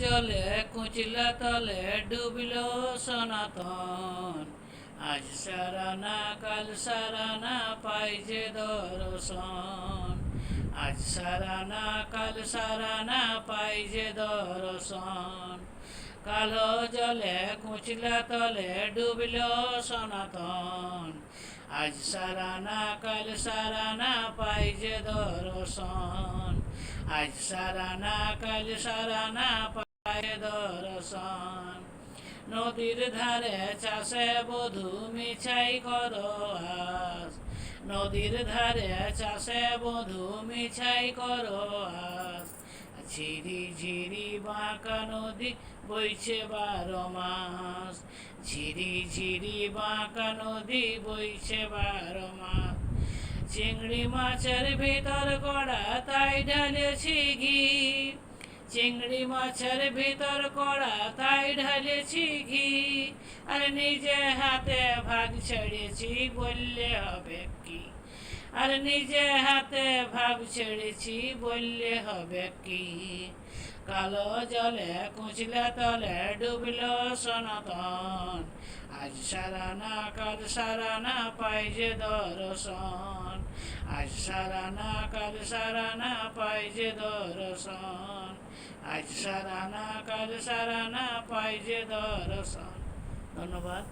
জলে কুচিলা তলে ডুবিল সনাতন। আজ সারা না কাল সারা না পাই যে দর্শন। আজ সারা না কাল সারা না পাই যে দর্শন। কালো জলে কুচিলা তলে ডুবিল সনাতন। আজ সারা না কাল সারা না পাই যে দর্শন। আজ সারা না কাল সারা দর্শন। নদীর ধারে চাষে বধু মিছাই করো নদীর ধারে চাষে বধু মিছাই করো ঝিরি ঝিরি বাঁকা নদী বইছে বারো মাস। ঝিরি ঝিরি বাঁকা নদী বইছে বারো মাস। চিংড়ি মাছের ভিতর গড়া তাই ঢালেছি ঘি। চিংড়ি মাছের ভিতর কড়া, তাই ঢালেছি ঘি। আর নিজে হাতে ভাগ ছেড়েছি, বললে হবে কি? আর নিজে হাতে ভাগ ছেড়েছি, বললে হবে কি? কালো জলে কুচলে তলে ডুবল সনাতন। আজ সারা না কাল সারা না পাই যে দর্শন। আজ সারা না কাল সারা না পাই যে দর্শন। আজ সারা না কাল সারা না পাই যে দর্শন ধন্যবাদ।